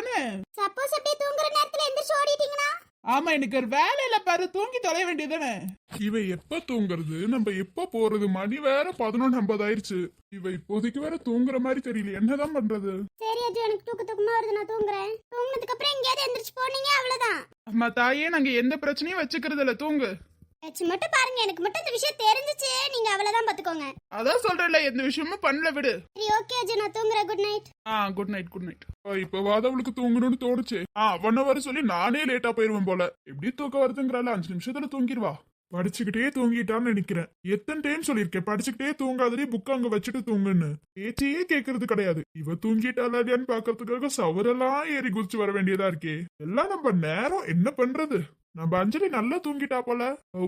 வேண்டியதானே சப்போஸ் அப்படியே தூங்குற நேரத்துல எந்திரிச்சு ஓடிட்டீங்கன்னா? ஆமா எனக்கு ஒரு வேலையில பாரு தூங்கி தொலைய வேண்டியதானே இவ எப்ப தூங்குறது? நம்ம எப்ப போறது? மணி வேற பதினொன்று ஐம்பது ஆயிருச்சு இவ இப்போதைக்கு வேற தூங்குற மாதிரி தெரியல. என்னதான் பண்றது? சரி அஜு எனக்கு தூக்க தூக்கமா வருது. நான் தூங்குறேன். தூங்குனதுக்கு அப்புறம் எங்கேயாவது எந்திரிச்சு போனீங்க அவ்வளவுதான். அம்மா தாயே நாங்க எந்த பிரச்சனையும் வச்சுக்கிறது இல்ல தூங்கு. வச்சு மட்டும் பாருங்க எனக்கு மட்டும் இந்த விஷயம் தெரிஞ்சுச்சு. நீங்க அவ்வளவுதான் பாத்துக்கோங்க. அதான் சொல்றேன்ல எந்த விஷயமும் பண்ணல விடு. சரி ஓகே அஜு நான் தூங்குறேன். குட் நைட் ஆ குட் நைட் குட் நைட் இப்ப அவளுக்கு தூங்கணும்னு தோணுச்சு. ஆ ஒன்ன வர சொல்லி நானே லேட்டா போயிருவேன் போல. எப்படி தூக்கம் வருதுங்கிறால அஞ்சு நிமிஷத்துல தூங்கிடுவா. படிச்சுக்கிட்டே தூங்கிட்டான்னு நினைக்கிறேன். எத்தனை டைம் சொல்லியிருக்கேன்? படிச்சுக்கிட்டே தூங்காதே புக் அங்க வச்சுட்டு தூங்குன்னு. பேச்சையே கேட்கறது கிடையாது. இவ தூங்கிட்டாளா இல்லையான்னு பாக்குறதுக்காக சவரெல்லாம் ஏறி குதிச்சு வர வேண்டியதா இருக்கே. எல்லாம் நம்ம நேரம் என்ன பண்றது? நம்ம அஞ்சலி நல்லா தூங்கிட்டா போல.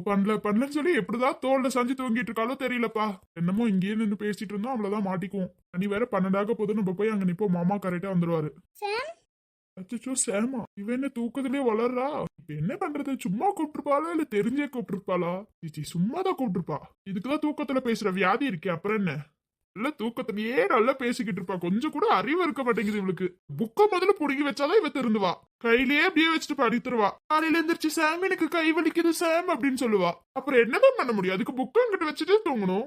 பண்ணல பண்ணலன்னு சொல்லி எப்படிதான் தோல்ல சாஞ்சு தூங்கிட்டு இருக்காளோ தெரியலப்பா. என்னமோ இங்கேயே நின்று பேசிட்டு இருந்தோம் அவ்வளவுதான் மாட்டிக்குவோம். நீ வேற பன்னெண்டாக போது நம்ம போய் அங்க நிப்போம். மாமா கரெக்டா வந்துருவாரு. அச்சோ சேமா இவ என்ன தூக்கத்திலே வளர்றா? இப்ப என்ன பண்றது? சும்மா கூப்பிட்டுருப்பாளா இல்ல தெரிஞ்சே கூப்பிட்டுருப்பாளா? சிச்சி சும்மா தான் கூப்பிட்டுருப்பா. இதுக்குதான் தூக்கத்துல பேசுற வியாதி இருக்கே அப்புறம் என்ன? இல்ல தூக்கத்திலேயே நல்லா பேசிக்கிட்டு இருப்பா. கொஞ்சம் கூட அறிவு இருக்க மாட்டேங்குது இவளுக்கு. புக்க முதல்ல புடுங்கி வச்சாதான் இவ திருந்துவா. கையிலேயே அப்படியே வச்சுட்டு படித்துருவா காலையில எந்திரிச்சு சாம் எனக்கு கை வலிக்குது சாம் அப்படின்னு சொல்லுவா. அப்புறம் என்னதான் பண்ண முடியும்? அதுக்கு புக்க அங்கிட்டு வச்சுட்டு தூங்கணும்.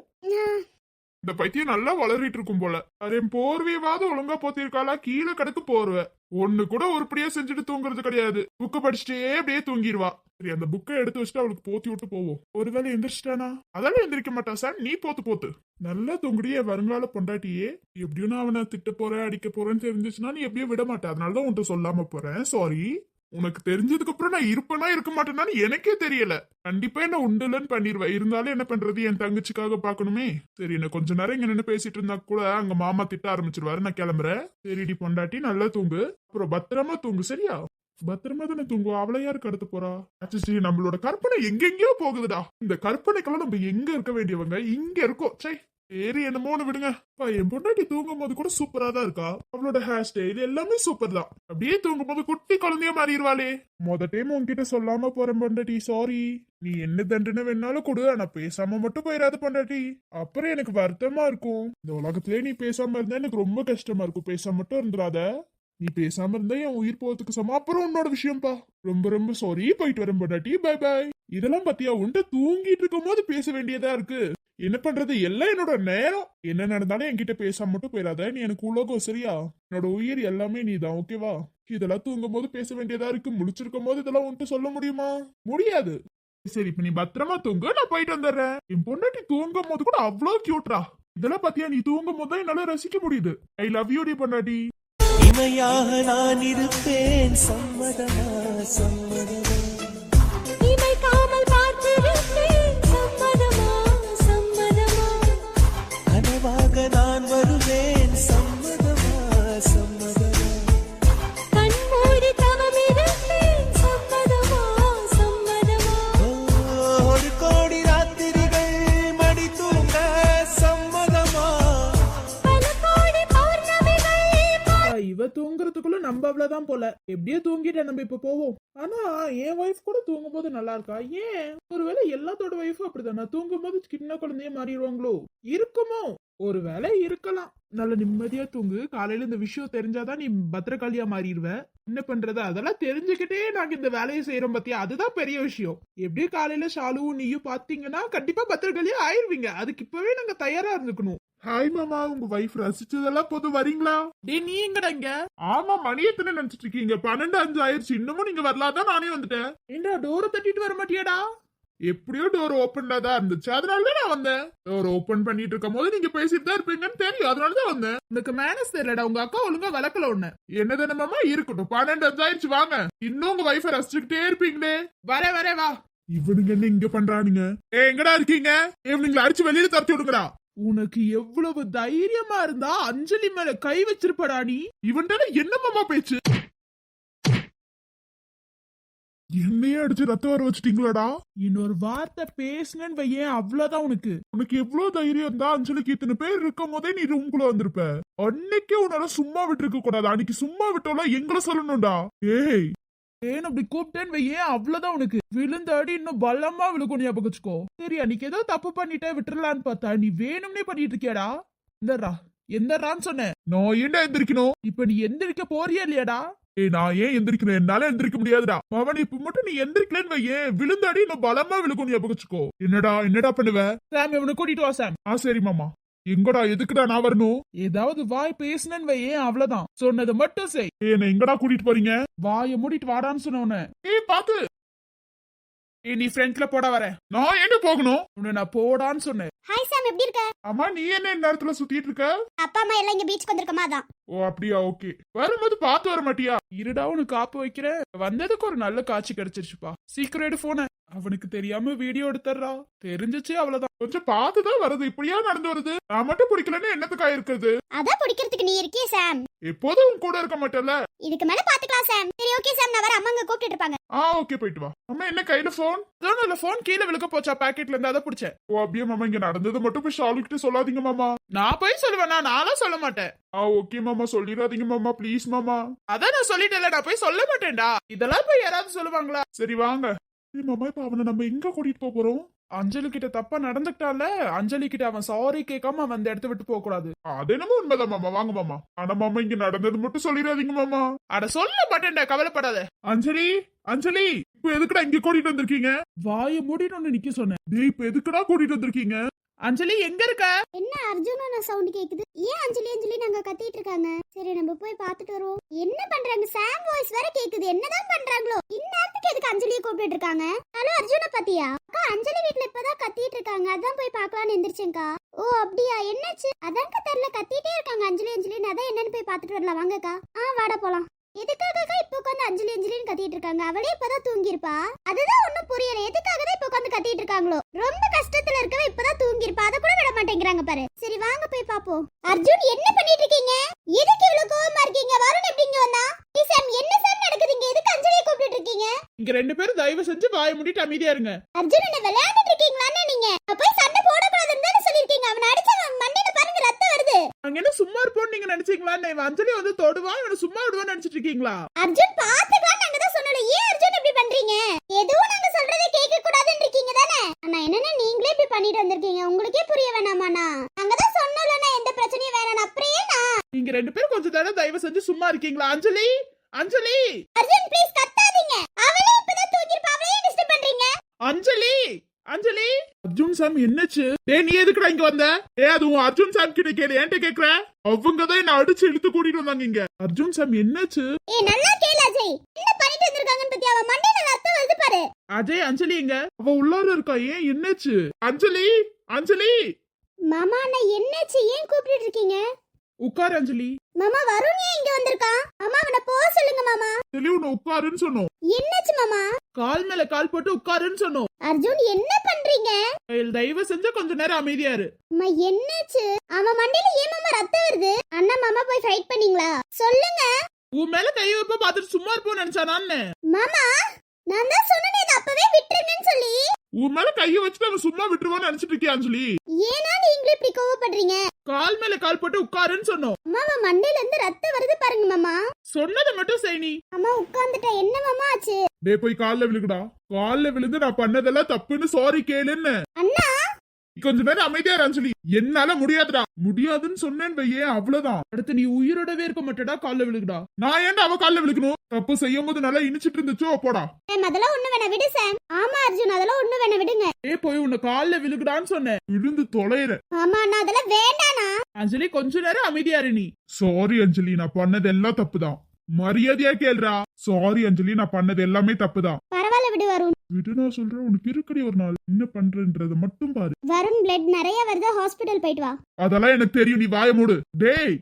இந்த பைத்தியம் நல்லா வளரிட்டு இருக்கும் போல. அதன் போர்வையவாது ஒழுங்கா போத்திருக்காளா? கீழே கிடக்கு போர்வை. ஒண்ணு கூட உருப்படியா செஞ்சுட்டு தூங்குறது கிடையாது. புக்கு படிச்சுட்டே அப்படியே தூங்கிடுவா. சரி அந்த புக்கை எடுத்து வச்சுட்டு அவளுக்கு போத்தி விட்டு போவோம். ஒருவேளை எந்திரிச்சிட்டானா? அதெல்லாம் எந்திரிக்க மாட்டா சார். நீ போத்து போத்து. நல்லா தூங்குடியே வருங்கால பொண்டாட்டியே. எப்படியும் நான் அவனை திட்ட போறேன் அடிக்க போறேன்னு தெரிஞ்சிச்சுன்னா நீ எப்படியும் விட மாட்டேன் அதனாலதான் உன்கிட்ட சொல்லாம போறேன். சாரி உனக்கு தெரிஞ்சதுக்கு அப்புறம் நான் இருப்பேனா இருக்க மாட்டேனான்னு எனக்கே தெரியல. கண்டிப்பா என்ன உண்டுலன்னு பண்ணிடுவேன் இருந்தாலும் என்ன பண்றது? என் தங்கச்சிக்காக பாக்கணுமே சரி என்ன கொஞ்ச நேரம் இங்க நின்று பேசிட்டு இருந்தா கூட அங்க மாமா திட்ட ஆரம்பிச்சிருவாரு. நான் கிளம்புறேன். சரிடி பொண்டாட்டி நல்லா தூங்கு. அப்புறம் பத்திரமா தூங்கு சரியா? பத்திரமா தானே தூங்குவா அவளை யாரு கடத்த போறா? அச்சச்சி நம்மளோட கற்பனை எங்கெங்கயோ போகுதுடா. இந்த கற்பனைக்கெல்லாம் நம்ம எங்க இருக்க வேண்டியவங்க? இங்க இருக்கோம். சை சரி என்னமோன்னு விடுங்க. என் பொண்டாட்டி தூங்கும் போது கூட சூப்பரா தான் இருக்கா? அவளோட ஹேர் ஸ்டைல் எல்லாமே சூப்பர் தான். அப்படியே தூங்கும் போது குட்டி குழந்தைய மாறிடுவாளே. மொத டைம் உன்கிட்ட சொல்லாம போறேன் பொண்டாட்டி சாரி நீ என்ன தண்டனை வேணாலும் கொடு ஆனா பேசாம மட்டும் போயிடாத பொண்டாட்டி. அப்புறம் எனக்கு வருத்தமா இருக்கும். இந்த உலகத்திலே நீ பேசாம இருந்தா எனக்கு ரொம்ப கஷ்டமா இருக்கும். பேசாம மட்டும் இருந்துடாத. நீ பேசாம இருந்தா என் உயிர் போறதுக்கு சமம். அப்புறம் உன்னோட விஷயம்ப்பா ரொம்ப ரொம்ப சாரி போயிட்டு வரேன் பொண்டாட்டி. பை பை இதெல்லாம் பத்தியா? உன்கிட்ட தூங்கிட்டு இருக்கும் போது பேச வேண்டியதா இருக்கு. என்ன பண்றது? எல்லாம் என்னோட நேரம். என்ன நடந்தாலும் என்கிட்ட பேசாம மட்டும் போயிடாத. நீ எனக்கு உலகம் சரியா? என்னோட உயிர் எல்லாமே நீ தான் ஓகேவா இதெல்லாம் தூங்கும் போது பேச வேண்டியதா இருக்கு. முழிச்சிருக்கும் போது இதெல்லாம் உன்ட்டு சொல்ல முடியுமா? முடியாது. சரி இப்ப நீ பத்திரமா தூங்க. நான் போயிட்டு வந்துடுறேன். என் பொண்டாட்டி தூங்கும் போது கூட அவ்வளோ கியூட்ரா இதெல்லாம் பாத்தியா? நீ தூங்கும் போது தான் என்னால ரசிக்க முடியுது. ஐ லவ் யூ டி பொண்டாட்டி. இமையாக நான் இருப்பேன். சம்மதமா சம்மதமா. சம்மதமா நம்ம அவ்வளவுதான் போல. எப்படியோ தூங்கிட்ட நம்ம இப்ப போவோம். ஆனா என் ஒய்ஃப் கூட தூங்கும் போது நல்லா இருக்கா? ஏன்? ஒருவேளை எல்லாத்தோட ஒய்ஃபும் அப்படிதானா? தூங்கும் போது சின்ன குழந்தைய மாறிடுவாங்களோ? இருக்குமோ? ஒருவேளை இருக்கலாம். நல்ல நிம்மதியா தூங்கு. காலையில இந்த விஷயம் தெரிஞ்சாதான் நீ பத்திரகாளியா மாறிடுவ. என்ன பண்றது? அதெல்லாம் தெரிஞ்சுக்கிட்டே நாங்க இந்த வேலையை செய்யறோம் பத்தியா? அதுதான் பெரிய விஷயம். எப்படியும் காலையில ஷாலுவும் நீயும் பாத்தீங்கன்னா கண்டிப்பா பத்திரகாளியா ஆயிருவீங்க. அதுக்கு இப்பவே நாங்க தயாரா இருந்துக்கணும். ஹாய் மாமா உங்க வைஃப் ரசிச்சதெல்லாம் போது வரீங்களா? டே நீ எங்கடா இங்க? ஆமா மணி எத்தனை நினைச்சிட்டு இருக்கீங்க பன்னெண்டு அஞ்சு ஆயிருச்சு இன்னமும் நீங்க வரலாதான் நானே வந்துட்டேன். ஏண்டா டோரை தட்டிட்டு வர மாட்டியாடா? எப்படியோ டோர் ஓப்பன்ல தான் இருந்துச்சு. அதனாலதான் நான் வந்தேன். டோர் ஓபன் பண்ணிட்டு இருக்கும் போது நீங்க பேசிட்டு தான் இருப்பீங்கன்னு தெரியும். அதனாலதான் வந்தேன். உனக்கு மேனஸ் தெரியலடா. உங்க அக்கா ஒழுங்கா விளக்கல ஒண்ணு என்ன தானமாமா இருக்கட்டும். பன்னெண்டு அஞ்சு ஆயிடுச்சு. வாங்க. இன்னும் உங்க வைஃபை ரசிச்சுக்கிட்டே இருப்பீங்களே. வர வர வா. இவனுங்க என்ன இங்க பண்றானுங்க? ஏ எங்கடா இருக்கீங்க? இவனுங்களை அடிச்சு வெளியில தரத்தி விடுங்கடா. உனக்கு எவ்வளவு தைரியமா இருந்தா அஞ்சலி மேல கை வச்சிருப்படா நீ? இவன்டால என்ன மாமா பேச்சு? என்னையே அடிச்சு ரத்தம் வர வச்சிட்டீங்களாடா? இன்னொரு வார்த்தை பேசுனேன்னு வையேன் அவ்வளவுதான் உனக்கு. உனக்கு எவ்வளவு தைரியம் இருந்தா அஞ்சலிக்கு இத்தனை பேர் இருக்கும் போதே நீ ரூம்குள்ள வந்திருப்ப. அன்னைக்கே உன்னால சும்மா விட்டு இருக்க கூடாது. அன்னைக்கு சும்மா விட்டோம்ல எங்களை சொல்லணும்டா. ஏய் ஏன் அப்படி கூப்பிட்டேன்னு வையேன் அவ்வளவுதான் உனக்கு? விழுந்தாடி இன்னும் பலமா விழுக்கும் ஞாபகம் வச்சுக்கோ. சரி அன்னைக்கு ஏதோ தப்பு பண்ணிட்ட விட்டுறலான்னு பார்த்தா நீ வேணும்னே பண்ணிட்டு இருக்கியாடா எந்தரா எந்தரான்னு சொன்னேன். நான் ஏன்டா எந்திரிக்கணும்? இப்ப நீ எந்திரிக்க போறியா இல்லையாடா? ஏய் நான் ஏன் எந்திரிக்கிறேன் என்னால எந்திரிக்க முடியாதுடா. அவன் இப்ப மட்டும் நீ எந்திரிக்கலன்னு வையேன் விழுந்தாடி இன்னும் பலமா விழுக்கும் ஞாபகம் வச்சுக்கோ. என்னடா என்னடா பண்ணுவ? சாம் இவனை கூட்டிட்டு வா சாம். ஆ சரி மாமா. எங்கடா எதுக்குடா நான் வரணும்? ஏதாவது வாய் பேசுனேன்னு வையேன் அவ்வளவுதான். சொன்னதை மட்டும் செய். என்ன எங்கடா கூட்டிட்டு போறீங்க? வாயை மூடிட்டு வாடான்னு சொன்ன ஏய் பாத்து. ஏய் நீ ஃப்ரண்ட்ல போட வர. நான் எங்க போகணும்? உன்னை நான் போடான்னு சொன்னேன். ஹாய் சாம் எப்படி இருக்க? அம்மா நீ என்ன இந்த நேரத்துல சுத்திட்டு இருக்க? அப்பா அம்மா எல்லாம் இங்க பீச்சுக்கு வந்திருக்கமா அதான். ஓ அப்படியா ஓகே வரும்போது பாத்து வர மாட்டியா? இருடா உனக்கு காப்பு வைக்கிறேன். வந்ததுக்கு ஒரு நல்ல காட்சி கிடைச்சிருச்சுப்பா. சீக்கிரம் எடு போன அவனுக்கு தெரியாம வீடியோ எடுத்துறா தெரிஞ்சிச்சு அவ்வளவுதான். கொஞ்சம் பார்த்துதான் வருது. இப்படியா நடந்து வருது? நான் மட்டும் பிடிக்கலன்னு என்னத்துக்கா இருக்குது? அதான் பிடிக்கிறதுக்கு நீ இருக்கியே சாம். எப்போதும் உன் கூட இருக்க மாட்டேல்ல? இதுக்கு மேல பாத்துக்கலாம் சாம். சரி ஓகே சாம். நான் வர அம்மா அங்க கூப்பிட்டு இருப்பாங்க. ஆ ஓகே போயிட்டு வா. அம்மா என்ன கையில போன் அதான் நல்ல போன் கீழே விழுக்க போச்சா? பாக்கெட்ல இருந்து அதை பிடிச்சேன். ஓ அப்படியே மாமா. இங்க நடந்தது மட்டும் போய் ஷாலு கிட்ட சொல்லாதீங்க மாமா. நான் போய் சொல்லுவேனா. நானும் சொல்ல மாட்டேன். ஆ ஓகே மாமா. சொல்லிடாதீங்க மாமா. ப்ளீஸ் மாமா. அதான் நான் சொல்லிட்டேன்ல. நான் போய் சொல்ல மாட்டேன்டா. இதெல்லாம் போய் யாராவது சொல்லுவாங்களா? சரி வாங்க. மாமா இப்ப அவனை நம்ம எங்க கூட்டிட்டு போக போறோம்? அஞ்சலி கிட்ட தப்பா நடந்துக்கிட்டால? அஞ்சலி கிட்ட அவன் சாரி கேட்காம அவன் அந்த இடத்த விட்டு போக கூடாது. அது என்னமோ உண்மைதான் மாமா. வாங்க மாமா. ஆனா மாமா இங்க நடந்தது மட்டும் சொல்லிடாதீங்க மாமா. அட சொல்ல மாட்டேன்டா கவலைப்படாத. அஞ்சலி அஞ்சலி இப்ப எதுக்குடா இங்க கூட்டிட்டு வந்திருக்கீங்க? வாயை மூடிட்டு நிக்க சொன்னேன். டேய் இப்ப எதுக்குடா கூட்டிட்டு வந்திருக்கீங்க? அஞ்சலி எங்க இருக்க? என்ன அர்ஜுனோட சவுண்ட் கேக்குது? ஏன் அஞ்சலி அஞ்சலி நாங்க கத்திட்டு இருக்காங்க? சரி நம்ம போய் பாத்துட்டு வருவோம். என்ன பண்றாங்க? சாம் வாய்ஸ் வேற கேக்குது. என்னதான் பண்றாங்களோ? இந்நேரத்துக்கு எதுக்கு அஞ்சலியை கூப்பிட்டு இருக்காங்க? ஹலோ அர்ஜுன பாத்தியா? அக்கா அஞ்சலி வீட்ல இப்பதான் கத்திட்டு இருக்காங்க. அதான் போய் பாக்கலாம்னு எந்திரிச்சேன்க்கா. ஓ அப்படியா? என்னாச்சு? அதான்க்கா தெரியல. கத்திட்டே இருக்காங்க அஞ்சலி அஞ்சலின்னு அதான் என்னன்னு போய் பாத்துட்டு வரலாம். வாங்கக்கா. ஆ வாடா போலாம். எதுக்காகக்கா இப்ப உட்காந்து அஞ்சலி அஞ்சலின்னு கத்திட்டு இருக்காங்க? அவளே இப்பதான் தூங்கியிருப்பா. அதுதான் ஒண்ணும் புரியல எதுக்காக தான் இப்ப உட்காந்து கத்திட்டு இருக்காங்களோ? ரொம்ப கஷ்டத்துல இருக்கவ இப்பதான் தூங்கியிருப்பா. அத கூட விட மாட்டேங்கிறாங்க பாரு. சரி வாங்க போய் பாப்போம். அர்ஜுன் என்ன பண்ணிட்டு இருக்கீங்க? எதுக்கு இவ்வளவு கோவமா இருக்கீங்க? வருண் எப்படிங்க வந்தா சாம் என்ன சாம் நடக்குது இங்க? எதுக்கு அஞ்சலியை கூப்பிட்டு இருக்கீங்க? இங்க ரெண்டு பேரும் தயவு செஞ்சு வாயை மூடிட்டு அமைதியா இருங்க. அர்ஜுன் என்ன விளையாடிட்டு இருக்கீங்களான்னு நீங்க? போய் சண்டை போடக்கூடாதுன்னு தானே சொல்லிருக்கீங்க அவன் அடிச்சா மண்டையில பாருங்க ரத்தம் வருது. அங்க என்ன சும்மா இருப்போம்னு நீங்க நினைச்சீங்களா இவன் அஞ்சலி வந்து தொடுவான் இவனை சும்மா விடுவான்னு நினைச்சிட்டு இருக்கீங்களா? அர்ஜுன் பாத்துக்கலாம் நாங்க தான் சொன்னோம் ஏன் அர்ஜுன் இப்படி பண்றீங்க? எதுவும் நாங்க சொல்றதை கேட்க கூடாதுன்னு இருக்கீங்க தானே அண்ணா என்னன்னா நீங்களே இப்படி பண்ணிட்டு வந்திருக்கீங்க உங்களுக்கே புரிய வேணாமாண்ணா நாங்க தான் சொன்னோம்லண்ணா எந்த பிரச்சனையும் வேணாம் அப்படியே நான் நீங்க ரெண்டு பேரும் கொஞ்ச நேரம் தயவு செஞ்சு சும்மா இருக்கீங்களா அஞ்சலி? அஞ்சலி! அர்ஜுன் ப்ளீஸ் கத்தாதீங்க. அவளே இப்பதான் தூங்கிருப்பா டிஸ்டர்ப் பண்றீங்க. அஞ்சலி! அஞ்சலி! அர்ஜுன் சாம் என்னச்சு? டேய் நீ எதுக்குடா இங்க வந்த? ஏ அது உன் அர்ஜுன் சாம் கிட்ட கேளு. என்கிட்ட கேக்குற? அவங்க தான் என்ன அடிச்சு இழுத்து கூட்டிட்டு வந்தாங்க இங்க. அர்ஜுன் சாம் என்னாச்சு? ஏய் நல்லா கேளு அஜய். என்ன பண்ணிட்டு வந்திருக்காங்கன்னு பத்தி அவன் மண்டையில ரத்தம் வருது பாரு. அஜய் அஞ்சலி எங்க? அவ உள்ளார இருக்கா. ஏன் என்னாச்சு? அஞ்சலி! அஞ்சலி! மாமா நான் என்னாச்சு? ஏன் கூப்பிட்டு இருக்கீங்க? உட்கார் அஞ்சலி. மாமா வருண் ஏன் இங்க வந்திருக்கான் மாமா அவனை போக சொல்லுங்க மாமா. சொல்லி உன்னை உட்காருன்னு சொன்னோம். என்னாச்சு மாமா? கால் மேல கால் போட்டு உட்காருன்னு சொன்னோம். அர்ஜுன் என்ன பண்றீங்க? ஏய், தயவு செஞ்சு கொஞ்ச நேரம் அமைதியா இரு. அம்மா என்னாச்சு? அவன் மண்டையில ஏன் மாமா ரத்தம் வருது? அண்ணா மாமா போய் ஃபைட் பண்ணீங்களா? சொல்லுங்க. உன் மேல கை வைப்ப பாத்துட்டு சும்மா இருப்போம்னு நினைச்சானான்னு மாமா நான் தான் சொன்னேனே இதை அப்பவே விட்டுருங்கன்னு சொல்லி. உன் மேல கைய வச்சுட்டு அவன் சும்மா விட்டுருவான்னு நினைச்சிட்டு இருக்கியா அஞ்சலி? ஏனா நீங்களும் இப்படி கோவப்படுறீங்க. கால் மேல கால் போட்டு உட்காருன்னு சொன்னோம். அவன் மண்டையில இருந்து ரத்தம் வருது பாருங்க மாமா. சொன்னதை மட்டும் செய் நீ. அம்மா உட்கார்ந்துட்டா என்ன மாமா ஆச்சு? டேய் போய் கால்ல விழுகுடா. கால்ல விழுந்து நான் பண்ணதெல்லாம் தப்புன்னு சாரி கேளுன்னு. அண்ணா கொஞ்ச நேரம் அமைதியா இரு அஞ்சலி என்னால முடியாதுடா முடியாதுன்னு சொன்னேன் வையே அவ்வளவுதான். அடுத்து நீ உயிரோடவே இருக்க மாட்டடா கால்ல விழுகுடா. நான் ஏன்டா அவ கால்ல விழுக்கணும் தப்பு செய்யும் போது நல்லா இனிச்சிட்டு இருந்துச்சோ போடா. அதெல்லாம் ஒண்ணு வேணா விடு சாம். ஆமா அர்ஜுன் அதெல்லாம் ஒண்ணு வேணா விடுங்க. ஏ போய் உன்னை கால்ல விழுகுடான்னு சொன்னேன். விழுந்து தொலைற. ஆமா அண்ணா அதெல்லாம் வேண்டாண்ணா. அஞ்சலி கொஞ்ச நேரம் அமைதியா இரு நீ. சாரி அஞ்சலி நான் பண்ணது எல்லாம் தப்புதான். மரியாதையா கேளுடா. சாரி அஞ்சலி நான் பண்ணது எல்லாமே தப்புதான். பரவாயில்ல விடு வருண். விடு நான் சொல்றேன் உனக்கு இருக்கடி ஒரு நாள். என்ன பண்றன்றத மட்டும் பாரு. வருண் பிளட் நிறைய வருது ஹாஸ்பிடல் போயிட்டு வா. அதெல்லாம் எனக்கு தெரியும் நீ வாய மூடு. டேய்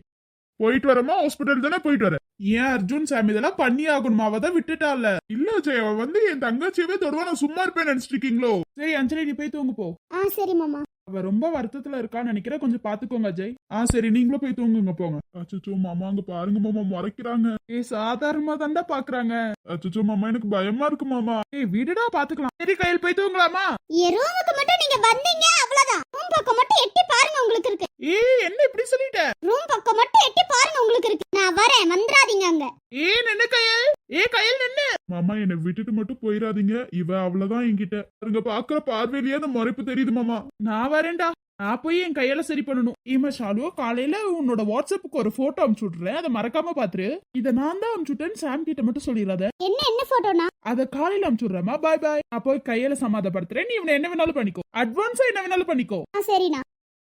போயிட்டு வரமா? ஹாஸ்பிட்டல் தானே போயிட்டு வர? ஏன் அர்ஜுன் சாம் இதெல்லாம் பண்ணி ஆகணுமா அவ தான் விட்டுட்டால. இல்ல ஜெய அவ வந்து என் தங்கச்சியவே தொடுவா நான் சும்மா இருப்பேன் நினைச்சிட்டு இருக்கீங்களோ? சரி அஞ்சலி நீ போய் தூங்கு போ. ஆ சரி மாமா. அவ ரொம்ப வருத்தத்துல இருக்கான்னு நினைக்கிறேன். கொஞ்சம் பாத்துக்கோங்க அஜய். ஆ சரி நீங்களும் போய் தூங்குங்க போங்க. அச்சோ மாமா அங்க பாருங்க மாமா முறைக்கிறாங்க. ஏ சாதாரணமா தாண்டா பாக்குறாங்க. அச்சோ மாமா எனக்கு பயமா இருக்கு மாமா. ஏய் விடுடா பாத்துக்கலாம். சரி கையில் போய் தூங்கலாமா? என் ரூமுக்கு மட்டும் நீங்க வந்தீங்க அவ்வளவுதான். ரூம் பக்கம் மட்டும் எட்டி பாருங்க உங்களுக்கு இருக்கு. ஏய் என்ன இப்படி சொல்லிட்ட? ரூம் பக்கம் மட்டும் எட்டி பாருங்க உங்களுக்கு இருக்கு. நான் வரேன் வந்துடாதீங்க அங்க. ஏ நின்னு கையல். ஏ கையல் நின்னு. மாமா என்னை விட்டுட்டு மட்டும் போயிடாதீங்க இவ அவ்வளவுதான் என்கிட்ட. பாருங்க பாக்குற பார்வையிலேயே அந்த மறைப்பு தெரியுது மாமா. நான் வரேன்டா. நான் போய் என் கையால சரி பண்ணணும். ஈமா ஷாலு காலையில உன்னோட வாட்ஸ்அப்புக்கு ஒரு போட்டோ அனுப்பிச்சு விட்றேன் அதை மறக்காம பாத்துரு. இதை நான் தான் அனுப்பிச்சு விட்டேன்னு சாம் கிட்ட மட்டும் சொல்லிடாத என்ன என்ன போட்டோனா அத காலையில அனுப்பிச்சு விட்றேமா பாய் பாய் நான் போய் கையில சமாதப்படுத்துறேன் நீ இவனை என்ன வேணாலும் பண்ணிக்கோ. அட்வான்ஸா என்ன வேணாலும் பண்ணிக்கோ. சரிண்ணா.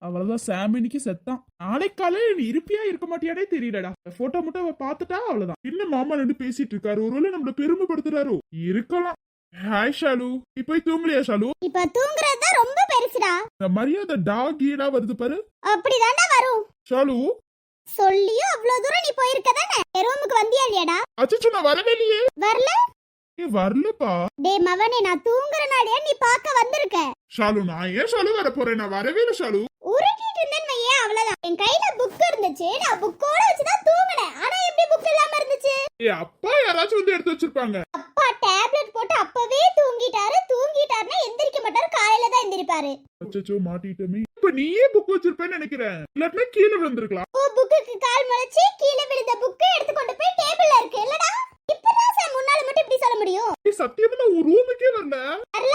அவ்வளவுதான் சாம் இன்னைக்கு செத்தான். நாளைக்கு காலையில நீ இருப்பியா இருக்க மாட்டியானே தெரியலடா. போட்டோ மட்டும் அவ பாத்துட்டா அவ்வளவுதான். என்ன மாமா ரெண்டு பேசிட்டு இருக்காரு? ஒருவேளை நம்மள பெருமைப்படுத்துறாரோ? இருக்கலாம். ஹாய் ஷாலு. நீ போய் தூங்கலையா ஷாலு? இப்ப தூங்குறது ரொம்ப பெருசுடா. இந்த மரியாதை டாக் ஈடா வருது பாரு. அப்படிதான்டா வரும். ஷாலு? சொல்லியும் அவ்வளவு தூரம் நீ போயிருக்க தானே ரூமுக்கு வந்தியா இல்லையாடா? அச்சோ நான் வரவே இல்லையே. வரல? ஏ வரலப்பா. டேய் மவனே நான் தூங்குறனாலயா நீ பார்க்க வந்திருக்க. ஷாலு நான் ஏன் ஷாலு வர போறேன்? நான் வரவே இல்லை ஷாலு. உருட்டிட்டு இருந்தேன்னு வையேன் அவ்வளவுதான். என் கையில புக் இருந்துச்சு. நான் புக்கோட வச்சுதான் தூங்கினேன். ஆனா எப்படி புக் இல்லாம இருந்துச்சு? ஏ அப்பா யாராச்சும் வந்து எடுத்து வச்சிருப்பாங்க. அப்பா டேப்லெட் போட்டு அப்பவே தூங்கிட்டாரு. தூங்கிட்டாருன்னா எந்திரிக்க மாட்டாரு. காலையில தான் எந்திரிப்பாரு. அச்சோ மாட்டிட்டோமே. இப்ப நீயே புக் வச்சிருப்பேன்னு நினைக்கிறேன். இல்லாட்டினா கீழே விழுந்திருக்கலாம். ஓ புக்குக்கு கால் முளைச்சு கீழே விழுந்த புக்கை எடுத்து கொண்டு போய் டேபிள்ல இருக்கு இல்லடா இப்பதான் சார் முன்னால மட்டும் இப்படி சொல்ல முடியும் நீ சத்தியமா நான் உன் ரூமுக்கே வரல வரல?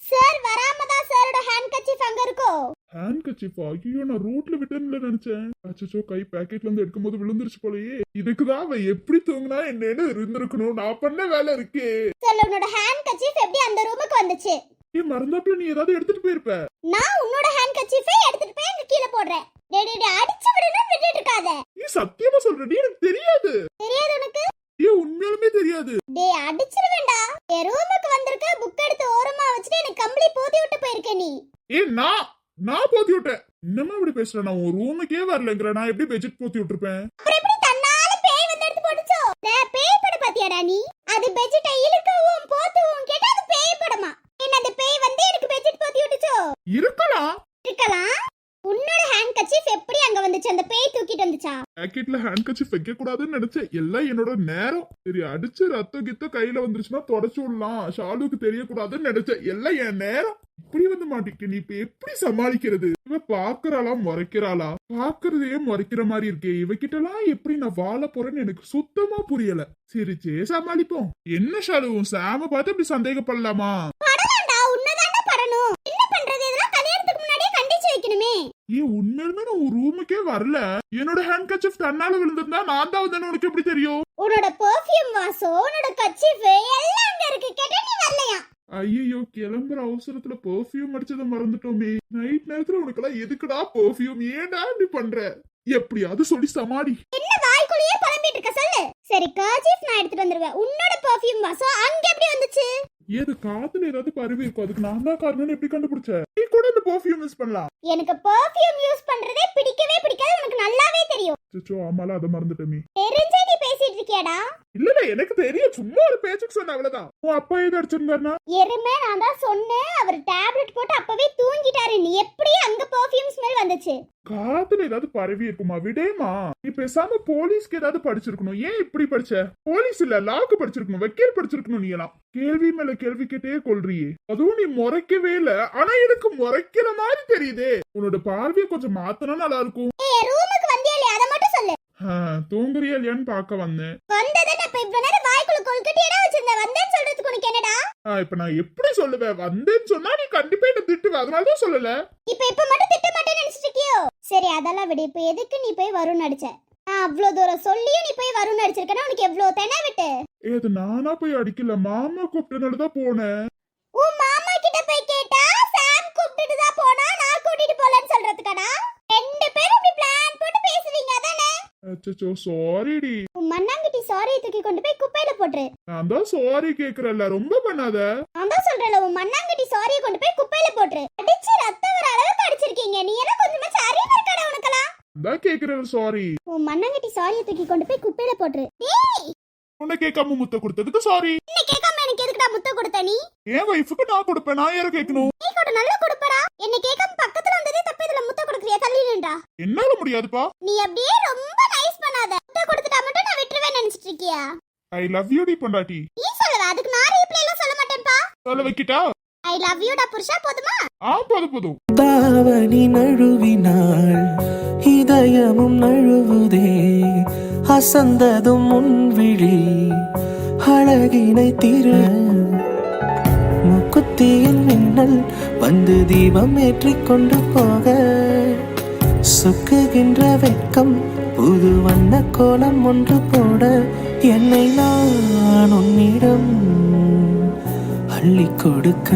சார் வராம தான் சாரோட ஹேண்ட் கச்சிஃப் அங்க இருக்கோ? ஹேண்ட் கச்சிப்பா ஐயோ நான் ரூட்ல விட்டேன்ல நினைச்சேன். அச்சோ கை பாக்கெட்ல இருந்து எடுக்கும்போது விழுந்துருச்சு போலயே. இதுக்குதான் அவ எப்படி தூங்கினா என்னன்னு இருந்திருக்கணும். நான் பண்ண வேலை இருக்கே. சார் உன்னோட ஹேண்ட் கச்சிஃப் எப்படி அந்த ரூமுக்கு வந்துச்சு? ஏ மறந்தாப்புல நீ ஏதாவது எடுத்துட்டு போயிருப்ப. நான் உன்னோட ஹேண்ட் கச்சிஃபை எடுத்துட்டு போய் அங்க கீழே போடுறேன். டேய் அடிச்சு விடணும் விட்டுட்டு இருக்காத. நீ சத்தியமா சொல்றடி எனக்கு தெரியாது. தெரியாது உனக்கு? ஏ உண்மையாலுமே தெரியாது. டேய் அடிச்சிருவேன்டா. என் ரூமுக்கு வந்திருக்க புக் எடுத்து ஓரமா வச்சுட்டு எனக்கு கம்பளி போத்தி விட்டு போயிருக்க நீ. ஏ நான் நான் போத்தி விட்டேன். என்னமா இப்படி பேசுறேன் நான் உன் ரூமுக்கே வரலங்கிற. நான் எப்படி பெட்ஜெட் போத்தி விட்டுருப்பேன்? அப்புறம் எப்படி தன்னால பேய் வந்து எடுத்து போட்டுச்சோ? டேய், பேய் படம் பாத்தியாடா நீ? அது பெட்ஜெட்டை இழுக்கவும் போத்துவும் கேட்டா அது பேய் படமா? என்ன அந்த பேய் வந்து எனக்கு பெட்ஜெட் போத்தி விட்டுச்சோ? இருக்கலாம். இருக்கலாம்? உன்னோட ஹேண்ட் கச்சிஃப் எப்படி அங்க வந்துச்சு? அந்த பேய் தூக்கிட்டு வந்துச்சா? பாக்கெட்ல ஹேண்ட் கச்சி வைக்க கூடாதுன்னு நினைச்சேன். எல்லாம் என்னோட நேரம். சரி அடிச்சு ரத்தம் கித்த கையில வந்துருச்சுன்னா தொடச்சு விடலாம். ஷாலுக்கு தெரியக்கூடாதுன்னு நினைச்சேன். எல்லாம் என் நேரம். இப்படி வந்து மாட்டிக்க நீ இப்ப எப்படி சமாளிக்கிறது? இவ பாக்குறாளா முறைக்கிறாளா? பாக்குறதையே முறைக்கிற மாதிரி இருக்கே. இவகிட்டலாம் எப்படி நான் வாழ போறேன்னு எனக்கு சுத்தமா புரியல. சிரிச்சே சமாளிப்போம். என்ன ஷாலு சாம பார்த்து இப்படி சந்தேகப்படலாமா? ஏன் உண்மையிலுமே நான் உன் ரூமுக்கே வரல. என்னோட ஹேண்ட் கச்சிஃப் தன்னால விழுந்திருந்தா நான் தான் வந்தேன்னு உனக்கு எப்படி தெரியும்? உன்னோட பெர்ஃப்யூம் வாசம் உன்னோட கச்சிஃப் எல்லாம் அங்க இருக்கு. கேட்டா நீ வரலையா? ஐயோ கிளம்புற அவசரத்துல பெர்ஃபியூம் அடிச்சதை மறந்துட்டோமே. நைட் நேரத்துல உனக்கெல்லாம் எதுக்குடா பெர்ஃபியூம் ஏன்டா இப்படி பண்ற? எப்படியாவது சொல்லி சமாளி. என்ன வாய்க்குள்ளேயே புலம்பிட்டு இருக்க சொல்லு. சரி கர்ச்சீஃப் நான் எடுத்துட்டு வந்துருவேன். உன்னோட பெர்ஃப்யூம் வாசம் அங்க எப்படி வந்துச்சு? ஏது காத்துல ஏதாவது பரவி இருக்கும் அதுக்கு நான் தான் காரணம்னு எப்படி கண்டுபிடிச்ச? நீ கூட இந்த பெர்ஃபியூம் யூஸ் பண்ணலாம். எனக்கு பெர்ஃப்யூம் யூஸ் பண்றதே பிடிக்கவே பிடிக்காது. உனக்கு நல்லாவே தெரியும். சச்சோ ஆமால அதை மறந்துட்டோமே தெரிஞ்சே நீ பேசிட்டு இருக்கியாடா? இல்ல இல்ல எனக்கு தெரியும். சும்மா ஒரு பேச்சுக்கு சொன்ன அவ்வளவுதான். உன் அப்பா ஏது அடிச்சிருந்தாருனா எருமை நான் தான் சொன்னேன். அவர் டேப்லெட் போட்டு அப்பவே தூங்கிட்டாரு. நீ எப்படி அங்க பெர்ஃப்யூம் ஸ்மெல் வந்துச்சு? காத்துல ஏதாவது பரவி இருக்குமா? விடேமா நீ பேசாம போலீஸ்க்கு ஏதாவது படிச்சிருக்கணும். ஏன் இப்படி படிச்ச? போலீஸ் இல்ல லாக்கு படிச்சிருக்கணும். வக்கீல் படிச்சிருக்கணும் நீ எல்லாம். கேள்வி மேல கேள்வி கேட்டே கொள்றியே. அதுவும் நீ முறைக்கவே இல்ல. ஆனா எனக்கு முறைக்கிற மாதிரி தெரியுதே. உன்னோட பார்வையை கொஞ்சம் மாத்தினா நல்லா இருக்கும். ரூமுக்கு வந்தியா இல்லையா அதை மட்டும் சொல்லு ஆ, தூங்குறியா இல்லையான்னு பார்க்க வந்தேன். வந்ததை நான் இப்ப இவ்வளவு நேரம் வாய்க்குள்ள கொல்கட்டி இடம் வச்சிருந்தேன். வந்தேன்னு சொல்றதுக்கு உனக்கு என்னடா? இப்ப நான் எப்படி சொல்லுவேன்? வந்தேன்னு சொன்னா நீ கண்டிப்பா என்ன திட்டுவ. அதனாலதான் சொல்லல. இப்ப இப்ப மட்டும் திட்ட மாட்டேன்னு நினைச்சிட்டு இருக்கியோ? சரி அதெல்லாம் விடு. இப்ப எதுக்கு நீ போய் வருண் அடிச்ச நான் அவ்வளவு தூரம் சொல்லியும் நீ போய் வருண் அடிச்சிருக்கனா உனக்கு எவ்வளவு தென விட்டு? ஏ அது நானா போய் அடிக்கல. மாமா கூப்பிட்டனாலதான் போனேன். உன் மாமா கிட்ட போய் கேட்டா சாம் கூப்பிட்டுட்டு தான் போனா நான் கூட்டிட்டு போலன்னு சொல்றதுக்காடா? ரெண்டு பேரும் இப்படி பிளான் போட்டு பேசுவீங்க அதானே? அச்சோ சாரிடி உன் மண்ணாங்கட்டி சாரியை தூக்கி கொண்டு போய் குப்பையில போட்டுரு. நான் தான் சாரி கேக்குறேன்ல ரொம்ப பண்ணாத. நான் தான் சொல்றேன்ல உன் மண்ணாங்கட்டி சாரியை கொண்டு போய் குப்பையில போட்டுரு. அடிச்சு ரத்தம் வர அளவுக்கு அடிச்சிருக்கீங்க நீ எல்லாம் கொஞ்சமா அறிவு இருக்காடா உனக்கெல்லாம்? தான் கேக்குறேன் சாரி உன் மண்ணாங்கட்டி சாரியை தூக்கி கொண்டு போய் குப்பையில போட்டுரு. டேய்! உன்னை கேட்காம முத்த கொடுத்ததுக்கு சாரி என்ன கேட்காம எனக்கு எதுக்குடா முத்த கொடுத்த நீ? என் வைஃபுக்கு நான் கொடுப்பேன் நான் யார கேட்கணும்? நீ கூட நல்லா கொடுப்படா. என்ன கேட்காம இதுல முத்த கொடுக்குறியா? தள்ளி நின்றா என்னால முடியாதுப்பா. நீ அப்படியே ரொம்ப நைஸ் பண்ணாத. முத்த கொடுத்துட்டா மட்டும் நான் விட்டுருவேன் நினைச்சிட்டு இருக்கியா? ஐ லவ் யூ டி பொண்டாட்டி. நீ சொல்லுவ அதுக்கு நான் ரீப்ளே எல்லாம் சொல்ல மாட்டேன்ப்பா. சொல்ல வைக்கிட்டா? ஐ லவ் யூடா புருஷா போதுமா? ஆ போதும் போதும். தாவணி நழுவினாள் இதயமும் நழுவுதே அசந்ததும் முன்விழி அழகினை திரு. பக்தியின் மின்னல் வந்து தீபம் ஏற்றிக்கொண்டு போக. சுக்குகின்ற வெட்கம் புது வண்ண கோலம் ஒன்று போட. என்னை நான் உன்னிடம் அள்ளி கொடுக்க.